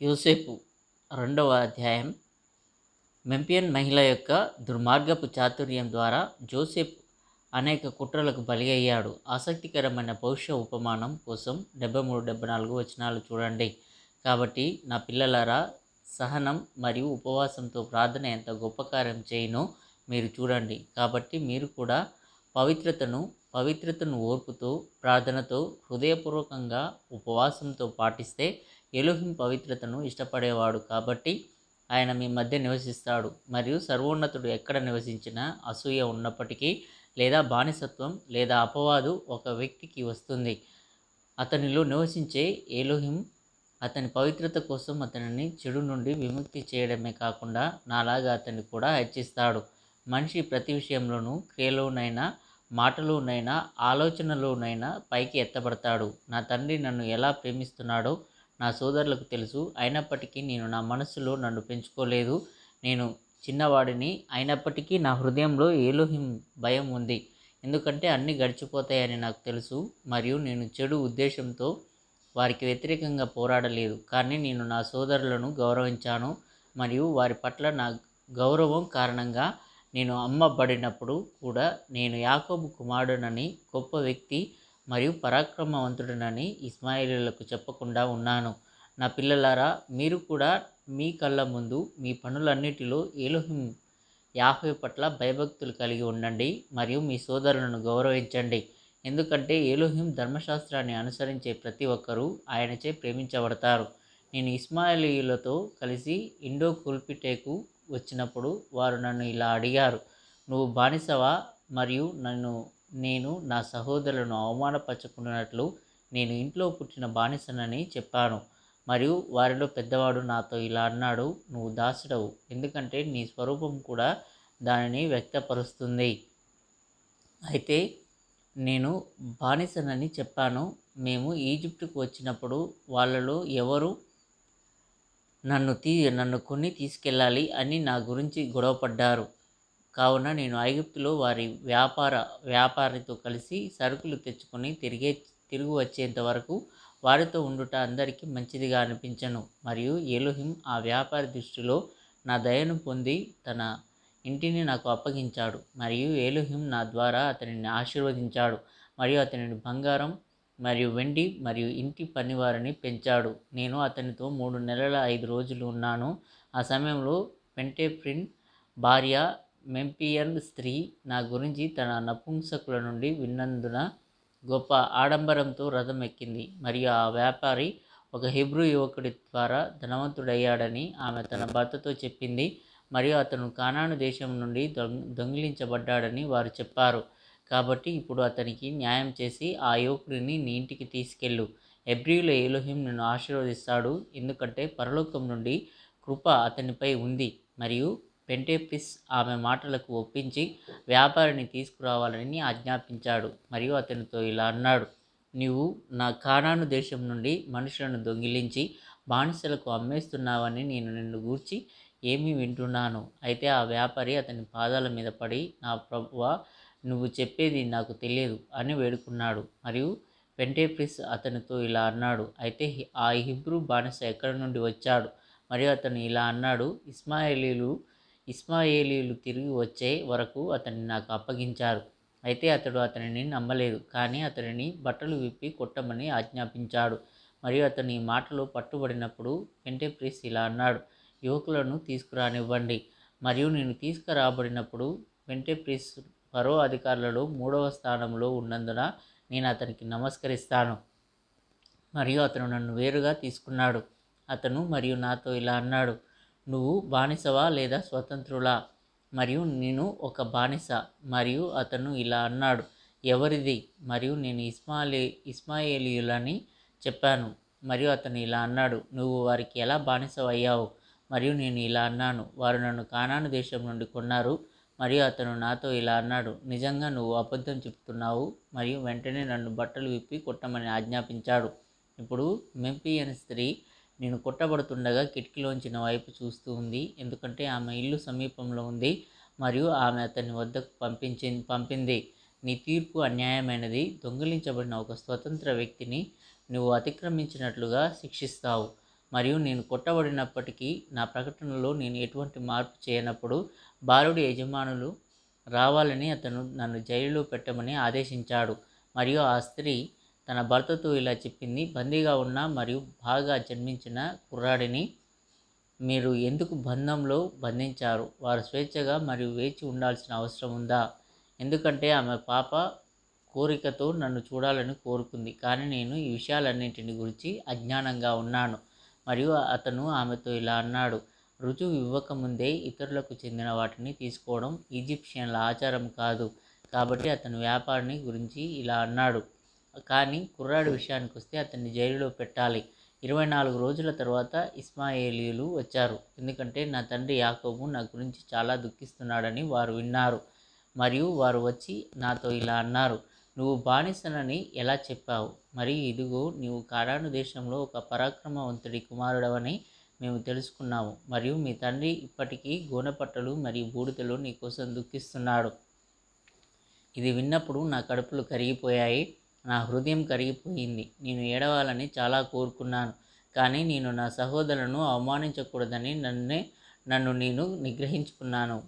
యోసేపు రెండవ అధ్యాయం. మెంపియన్ మహిళ యొక్క దుర్మార్గపు చాతుర్యం ద్వారా జోసెఫ్ అనేక కుట్రలకు బలి అయ్యాడు ఆసక్తికరమైన భవిష్య ఉపమానం కోసం డెబ్బై మూడు డెబ్బై నాలుగు వచనాలు చూడండి. కాబట్టి నా పిల్లలారా సహనం మరియు ఉపవాసంతో ప్రార్థన ఎంత గొప్ప కార్యం చేయనో మీరు చూడండి. కాబట్టి మీరు కూడా పవిత్రతను పవిత్రతను ఓర్పుతో ప్రార్థనతో హృదయపూర్వకంగా ఉపవాసంతో పాటిస్తే ఎలోహిం పవిత్రతను ఇష్టపడేవాడు కాబట్టి ఆయన మీ మధ్య నివసిస్తాడు. మరియు సర్వోన్నతుడు ఎక్కడ నివసించినా అసూయ ఉన్నప్పటికీ లేదా బానిసత్వం లేదా అపవాదు ఒక వ్యక్తికి వస్తుంది. అతనిలో నివసించే ఏలోహిం అతని పవిత్రత కోసం అతనిని చెడు నుండి విముక్తి చేయడమే కాకుండా నాలాగా అతన్ని కూడా హెచ్చిస్తాడు. మనిషి ప్రతి విషయంలోనూ క్రియలోనైనా మాటలోనైనా ఆలోచనలోనైనా పైకి ఎత్తబడతాడు. నా తండ్రి నన్ను ఎలా ప్రేమిస్తున్నాడో నా సోదరులకు తెలుసు. అయినప్పటికీ నేను నా మనస్సులో నన్ను పెంచుకోలేదు. నేను చిన్నవాడిని. అయినప్పటికీ నా హృదయంలో ఏలోహిం భయం ఉంది. ఎందుకంటే అన్నీ గడిచిపోతాయని నాకు తెలుసు. మరియు నేను చెడు ఉద్దేశంతో వారికి వ్యతిరేకంగా పోరాడలేదు. కానీ నేను నా సోదరులను గౌరవించాను. మరియు వారి పట్ల నా గౌరవం కారణంగా నేను అమ్మబడినప్పుడు కూడా నేను యాకోబు కుమారుడనని గొప్ప వ్యక్తి మరియు పరాక్రమవంతుడనని ఇస్మాయిలీలకు చెప్పకుండా ఉన్నాను. నా పిల్లలారా మీరు కూడా మీ కళ్ళ ముందు మీ పనులన్నిటిలో ఏలోహిం యాహ్వే పట్ల భయభక్తులు కలిగి ఉండండి మరియు మీ సోదరులను గౌరవించండి. ఎందుకంటే ఏలోహిం ధర్మశాస్త్రాన్ని అనుసరించే ప్రతి ఒక్కరూ ఆయనచే ప్రేమించబడతారు. నేను ఇస్మాయిలీలతో కలిసి ఇండో కుల్పిటేకు వచ్చినప్పుడు వారు నన్ను ఇలా అడిగారు నువ్వు బానిసవా? మరియు నన్ను నేను నా సహోదరులను అవమానపరచుకున్నట్లు నేను ఇంట్లో పుట్టిన బానిసనని చెప్పాను. మరియు వారిలో పెద్దవాడు నాతో ఇలా అన్నాడు నువ్వు దాసుడవు. ఎందుకంటే నీ స్వరూపం కూడా దానిని వ్యక్తపరుస్తుంది. అయితే నేను బానిసనని చెప్పాను. మేము ఈజిప్టుకు వచ్చినప్పుడు వాళ్ళలో ఎవరు నన్ను తీ నన్ను కొన్ని తీసుకెళ్ళాలి అని నా గురించి గొడవపడ్డారు. కావున నేను ఐగుప్తులో వారి వ్యాపార వ్యాపారితో కలిసి సరుకులు తెచ్చుకొని తిరిగే తిరిగి వచ్చేంత వరకు వారితో ఉండుట అందరికీ మంచిదిగా అనిపించను. మరియు ఏలుహిం ఆ వ్యాపారి దృష్టిలో నా దయను పొంది తన ఇంటిని నాకు అప్పగించాడు. మరియు ఏలుహిం నా ద్వారా అతనిని ఆశీర్వదించాడు. మరియు అతనిని బంగారం మరియు వెండి మరియు ఇంటి పనివారిని పెంచాడు. నేను అతనితో మూడు నెలల ఐదు రోజులు ఉన్నాను. ఆ సమయంలో పెంటేప్రిన్ భార్య మెంపియన్ స్త్రీ నా గురించి తన నపుంసకుల నుండి విన్నందున గొప్ప ఆడంబరంతో రథం ఎక్కింది మరియు ఆ వ్యాపారి ఒక హిబ్రూ యువకుడి ద్వారా ధనవంతుడయ్యాడని ఆమె తన భర్తతో చెప్పింది. మరియు అతను కానాను దేశం నుండి దొంగ దొంగిలించబడ్డాడని వారు చెప్పారు. కాబట్టి ఇప్పుడు అతనికి న్యాయం చేసి ఆ యువకుడిని నీ ఇంటికి తీసుకెళ్ళు. ఎబ్రియుల ఏలోహిం నిన్ను ఆశీర్వదిస్తాడు. ఎందుకంటే పరలోకం నుండి కృప అతనిపై ఉంది. మరియు పెంటేపిస్ ఆమె మాటలకు ఒప్పించి వ్యాపారిని తీసుకురావాలని ఆజ్ఞాపించాడు. మరియు అతనితో ఇలా అన్నాడు నీవు నా కానాను దేశం నుండి మనుషులను దొంగిలించి బానిసలకు అమ్మేస్తున్నావని నేను నిన్ను గూర్చి ఏమీ వింటున్నాను. అయితే ఆ వ్యాపారి అతని పాదాల మీద పడి నా ప్రభువ నువ్వు చెప్పేది నాకు తెలియదు అని వేడుకున్నాడు. మరియు పెంటేప్రిస్ అతనితో ఇలా అన్నాడు అయితే ఆ హిబ్రూ బానిస ఎక్కడి నుండి వచ్చాడు? మరియు అతను ఇలా అన్నాడు ఇస్మాయిలీలు ఇస్మాయేలీలు తిరిగి వచ్చే వరకు అతన్ని నాకు అప్పగించారు. అయితే అతడు అతనిని నమ్మలేదు. కానీ అతనిని బట్టలు విప్పి కొట్టమని ఆజ్ఞాపించాడు. మరియు అతని మాటలు పట్టుబడినప్పుడు పెంటెప్రిస్ ఇలా అన్నాడు యువకులను తీసుకురానివ్వండి. మరియు నేను తీసుకురాబడినప్పుడు పెంటేప్రిస్ పరో అధికారులలో మూడవ స్థానంలో ఉన్నందున నేను అతనికి నమస్కరిస్తాను. మరియు అతను నన్ను వేరుగా తీసుకున్నాడు. అతను మరియు నాతో ఇలా అన్నాడు నువ్వు బానిసవా లేదా స్వతంత్రులా? మరియు నేను ఒక బానిస మరియు అతను ఇలా అన్నాడు. ఎవరిది? మరియు నేను ఇస్మాయిలీ ఇస్మాయిలీయులని చెప్పాను. మరియు అతను ఇలా అన్నాడు. నువ్వు వారికి ఎలా బానిసవయ్యావు? మరియు నేను ఇలా అన్నాను. వారు నన్ను కానాను దేశం నుండి కొన్నారు. మరియు అతను నాతో ఇలా అన్నాడు. నిజంగా నువ్వు అబద్ధం చెప్తున్నావు మరియు వెంటనే నన్ను బట్టలు విప్పి కొట్టమని ఆజ్ఞాపించాడు. ఇప్పుడు మెంపి అనే స్త్రీ నేను కొట్టబడుతుండగా కిటికీలోంచి నా వైపు చూస్తూ ఉంది. ఎందుకంటే ఆమె ఇల్లు సమీపంలో ఉంది. మరియు ఆమె అతని వద్దకు పంపించి పంపింది. నీ తీర్పు అన్యాయమైనది. దొంగిలించబడిన ఒక స్వతంత్ర వ్యక్తిని నువ్వు అతిక్రమించినట్లుగా శిక్షిస్తావు. మరియు నేను కొట్టబడినప్పటికీ నా ప్రకటనలో నేను ఎటువంటి మార్పు చేయనప్పుడు బాలుడి యజమానులు రావాలని అతను నన్ను జైలులో పెట్టమని ఆదేశించాడు. మరియు ఆ స్త్రీ తన భర్తతో ఇలా చెప్పింది. బందీగా ఉన్న మరియు బాగా జన్మించిన కుర్రాడిని మీరు ఎందుకు బంధంలో బంధించారు? వారు స్వేచ్ఛగా మరియు వేచి ఉండాల్సిన అవసరం ఉందా? ఎందుకంటే ఆమె పాప కోరికతో నన్ను చూడాలని కోరుకుంది. కానీ నేను ఈ విషయాలన్నింటిని గురించి అజ్ఞానంగా ఉన్నాను. మరియు అతను ఆమెతో ఇలా అన్నాడు. రుజువు ఇవ్వకముందే ఇతరులకు చెందిన వాటిని తీసుకోవడం ఈజిప్షియన్ల ఆచారం కాదు. కాబట్టి అతను వ్యాపారిని గురించి ఇలా అన్నాడు. కానీ కుర్రాడి విషయానికి వస్తే అతన్ని జైలులో పెట్టాలి. ఇరవై నాలుగు రోజుల తర్వాత ఇస్మాయేలీలు వచ్చారు. ఎందుకంటే నా తండ్రి యాకోబు నా గురించి చాలా దుఃఖిస్తున్నాడని వారు విన్నారు. మరియు వారు వచ్చి నాతో ఇలా అన్నారు నువ్వు బానిసనని ఎలా చెప్పావు? మరి ఇదిగో నీవు కారాను దేశంలో ఒక పరాక్రమవంతుడి కుమారుడవని మేము తెలుసుకున్నాము. మరియు మీ తండ్రి ఇప్పటికీ గోనెపట్టలు మరియు బూడిదలు నీ కోసం దుఃఖిస్తున్నాడు. ఇది విన్నప్పుడు నా కడుపులు కరిగిపోయాయి. నా హృదయం కరిగిపోయింది. నేను ఏడవాలని చాలా కోరుకున్నాను. కానీ నేను నా సహోదరులను అవమానించకూడదని నన్నే నన్ను నేను నిగ్రహించుకున్నాను.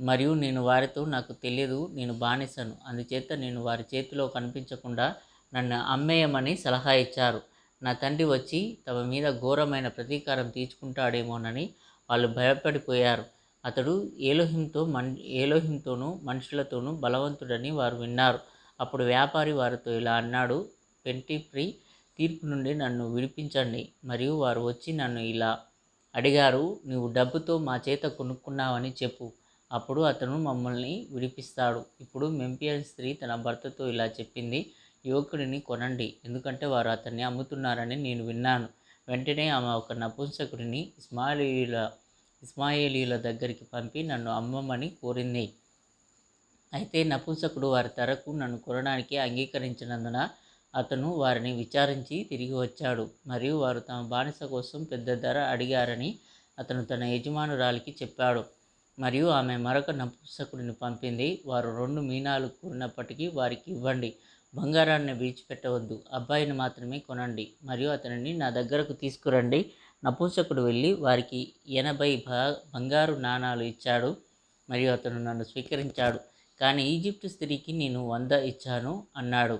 మరియు నేను వారితో నాకు తెలియదు నేను బానిసను. అందుచేత నేను వారి చేతిలో కనిపించకుండా నన్ను అమ్మేయమని సలహా ఇచ్చారు. నా తండ్రి వచ్చి తమ మీద ఘోరమైన ప్రతీకారం తీర్చుకుంటాడేమోనని వాళ్ళు భయపడిపోయారు. అతడు ఏలోహింతో మన్ ఏలోహింతోనూ మనుషులతోనూ బలవంతుడని వారు విన్నారు. అప్పుడు వ్యాపారి వారితో ఇలా అన్నాడు పెంటి ఫ్రీ తీర్పు నుండి నన్ను విడిపించండి. మరియు వారు వచ్చి నన్ను ఇలా అడిగారు నువ్వు డబ్బుతో మా చేత కొనుక్కున్నావని చెప్పు. అప్పుడు అతను మమ్మల్ని విడిపిస్తాడు. ఇప్పుడు మెంపియన్ స్త్రీ తన భర్తతో ఇలా చెప్పింది యువకుడిని కొనండి. ఎందుకంటే వారు అతన్ని అమ్ముతున్నారని నేను విన్నాను. వెంటనే ఆమె ఒక నపుంసకుడిని ఇస్మాయిలీల ఇస్మాయిలీల దగ్గరికి పంపి నన్ను అమ్మమని కోరింది. అయితే నపుంసకుడు వారి తరకు నన్ను కొనడానికి అంగీకరించినందున అతను వారిని విచారించి తిరిగి వచ్చాడు. మరియు వారు తమ బానిస కోసం పెద్ద ధర అడిగారని అతను తన యజమానురాలికి చెప్పాడు. మరియు ఆమె మరొక నపుంసకుడిని పంపింది. వారు రెండు మీనాలు కూరినప్పటికీ వారికి ఇవ్వండి. బంగారాన్ని విడిచిపెట్టవద్దు. అబ్బాయిని మాత్రమే కొనండి. మరియు అతనిని నా దగ్గరకు తీసుకురండి. నపుంసకుడు వెళ్ళి వారికి ఎనభై బంగారు నాణాలు ఇచ్చాడు. మరియు అతను నన్ను స్వీకరించాడు. కానీ ఈజిప్ట్ స్త్రీకి నేను వంద ఇచ్చాను అన్నాడు.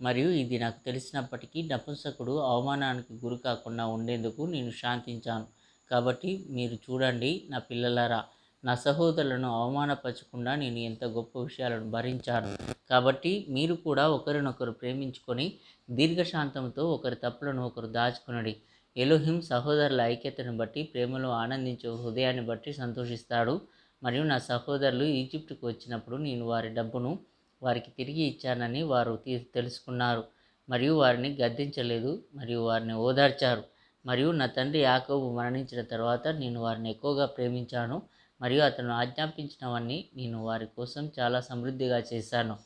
మరియు ఇది నాకు తెలిసినప్పటికీ నపుంసకుడు అవమానానికి గురి కాకుండా ఉండేందుకు నేను శాంతించాను. కాబట్టి మీరు చూడండి నా పిల్లలారా నా సహోదరులను అవమానపరచకుండా నేను ఎంత గొప్ప విషయాలను భరించాను. కాబట్టి మీరు కూడా ఒకరినొకరు ప్రేమించుకొని దీర్ఘశాంతంతో ఒకరి తప్పులను ఒకరు దాచుకునడి. ఎలోహిం సహోదరుల ఐక్యతను బట్టి ప్రేమలో ఆనందించే హృదయాన్ని బట్టి సంతోషిస్తాడు. మరియు నా సహోదరులు ఈజిప్టుకు వచ్చినప్పుడు నేను వారి డబ్బును వారికి తిరిగి ఇచ్చానని వారు తెలుసుకున్నారు. మరియు వారిని గద్దించలేదు. మరియు వారిని ఓదార్చారు. మరియు నా తండ్రి యాకోబు మరణించిన తర్వాత నేను వారిని ఎక్కువగా ప్రేమించాను. మరియు అతను ఆజ్ఞాపించినవన్నీ నేను వారి కోసం చాలా సమృద్ధిగా చేశాను.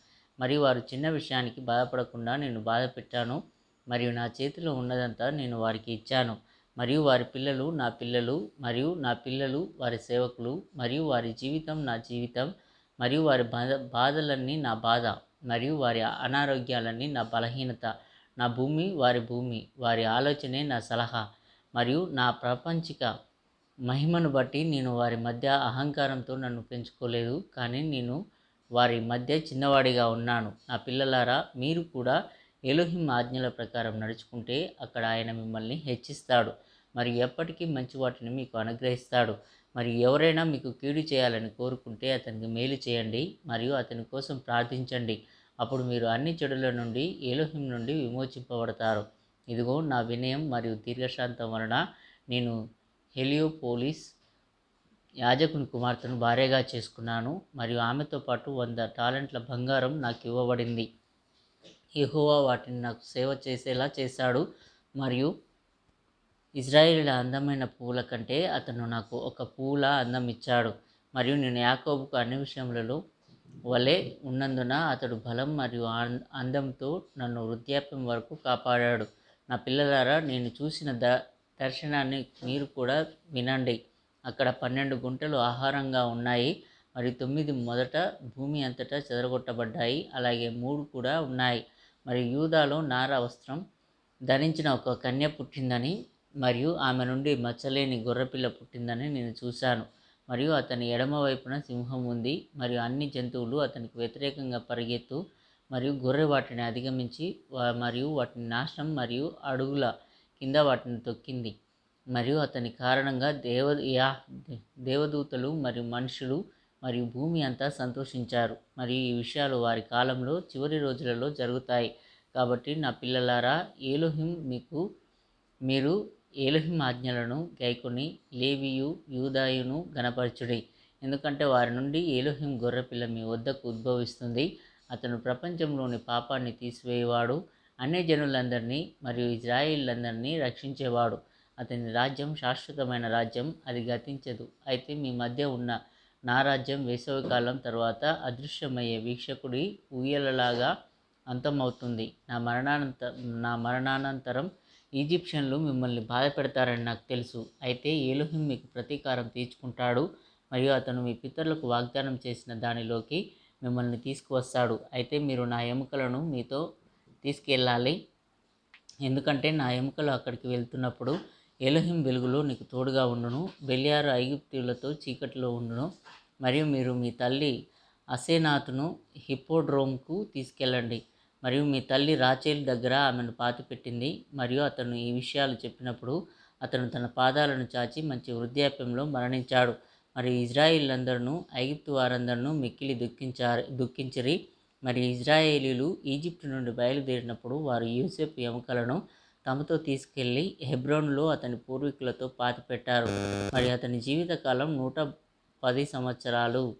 మరియు వారు చిన్న విషయానికి బాధపడకుండా నేను బాధ పెట్టాను మరియు నా చేతిలో ఉన్నదంతా నేను వారికి ఇచ్చాను. మరియు వారి పిల్లలు నా పిల్లలు మరియు నా పిల్లలు వారి సేవకులు మరియు వారి జీవితం నా జీవితం మరియు వారి బాధ బాధలన్నీ నా బాధ మరియు వారి అనారోగ్యాలన్నీ నా బలహీనత నా భూమి వారి భూమి వారి ఆలోచనే నా సలహా మరియు నా ప్రాపంచిక మహిమను బట్టి నేను వారి మధ్య అహంకారంతో నన్ను పెంచుకోలేదు కానీ నేను వారి మధ్య చిన్నవాడిగా ఉన్నాను. నా పిల్లలారా మీరు కూడా ఎలోహిం ఆజ్ఞల ప్రకారం నడుచుకుంటే అక్కడ ఆయన మిమ్మల్ని హెచ్చిస్తాడు. మరి ఎప్పటికీ మంచి వాటిని మీకు అనుగ్రహిస్తాడు. మరి ఎవరైనా మీకు కీడు చేయాలని కోరుకుంటే అతనికి మేలు చేయండి మరియు అతని కోసం ప్రార్థించండి. అప్పుడు మీరు అన్ని చెడుల నుండి ఏలోహిం నుండి విమోచింపబడతారు. ఇదిగో నా వినయం మరియు దీర్ఘశాంతం వలన నేను హెలియోపోలిస్ యాజకుని కుమార్తెను భార్యగా చేసుకున్నాను మరియు ఆమెతో పాటు వంద టాలెంట్ల బంగారం నాకు ఇవ్వబడింది. ఎహోవా వాటిని నాకు సేవ చేసేలా చేశాడు మరియు ఇజ్రాయిల్ అందమైన పువ్వుల కంటే అతను నాకు ఒక పువ్వుల అందం ఇచ్చాడు. మరియు నేను యాకోబుకు అన్ని విషయములలో వలె ఉన్నందున అతడు బలం మరియు అందంతో నన్ను వృద్ధాప్యం వరకు కాపాడాడు. నా పిల్లలారా నేను చూసిన ద దర్శనాన్ని మీరు కూడా వినండి. అక్కడ పన్నెండు గుంటలు ఆహారంగా ఉన్నాయి. మరియు తొమ్మిది మొదట భూమి అంతటా చెదరగొట్టబడ్డాయి. అలాగే మూడు కూడా ఉన్నాయి. మరి యూదాలో నార వస్త్రం ధరించిన ఒక కన్య పుట్టిందని మరియు ఆమె నుండి మచ్చలేని గొర్రెపిల్ల పుట్టిందని నేను చూశాను. మరియు అతని ఎడమ వైపున సింహం ఉంది. మరియు అన్ని జంతువులు అతనికి వ్యతిరేకంగా పరిగెత్తు మరియు గొర్రె వాటిని అధిగమించి మరియు వాటిని నాశనం మరియు అడుగుల కింద వాటిని తొక్కింది. మరియు అతని కారణంగా దేవ యా దేవదూతలు మరియు మనుషులు మరియు భూమి అంతా సంతోషించారు. మరియు ఈ విషయాలు వారి కాలంలో చివరి రోజులలో జరుగుతాయి. కాబట్టి నా పిల్లలారా ఏలోహిం మీకు మీరు ఏలుహిం ఆజ్ఞలను గైకొని లేవియు యూదాయును గణపరచుడి ఎందుకంటే వారి నుండి ఏలుహిం గొర్రెపిల్ల మీ వద్దకు ఉద్భవిస్తుంది. అతను ప్రపంచంలోని పాపాన్ని తీసివేయవాడు. అన్ని జనులందరినీ మరియు ఇజ్రాయిలందరినీ రక్షించేవాడు. అతని రాజ్యం శాశ్వతమైన రాజ్యం అది గతించదు. అయితే మీ మధ్య ఉన్న నా రాజ్యం వేసవికాలం తర్వాత అదృశ్యమయ్యే వీక్షకుడి ఊయలలాగా అంతమవుతుంది. నా మరణానంత నా మరణానంతరం ఈజిప్షియన్లు మిమ్మల్ని బాధ పెడతారని నాకు తెలుసు. అయితే ఏలుహిం మీకు ప్రతీకారం తీర్చుకుంటాడు. మరియు అతను మీ పితరులకు వాగ్దానం చేసిన దానిలోకి మిమ్మల్ని తీసుకువస్తాడు. అయితే మీరు నా ఎముకలను మీతో తీసుకెళ్ళాలి. ఎందుకంటే నా ఎముకలు అక్కడికి వెళ్తున్నప్పుడు ఎలోహిం వెలుగులో నీకు తోడుగా ఉండును. బెలియారు ఐగుప్తులతో చీకటిలో ఉండును. మరియు మీరు మీ తల్లి అసేనాథును హిప్పోడ్రోమ్కు తీసుకెళ్ళండి. మరియు మీ తల్లి రాచేల్ దగ్గర ఆమెను పాతిపెట్టింది మరియు అతను ఈ విషయాలు చెప్పినప్పుడు అతను తన పాదాలను చాచి మంచి వృద్ధాప్యంలో మరణించాడు. మరియు ఇజ్రాయిలందరూ ఐగుప్తు వారందరూ మిక్కిలి దుఃఖించారు దుఃఖించిరి. మరి ఇజ్రాయేలీలు ఈజిప్టు నుండి బయలుదేరినప్పుడు వారు యూసెఫ్ ఎముకలను తమతో తీసుకెళ్ళి హెబ్రోన్లో అతని పూర్వీకులతో పాతిపెట్టారు. మరి అతని జీవితకాలం నూట పది సంవత్సరాలు.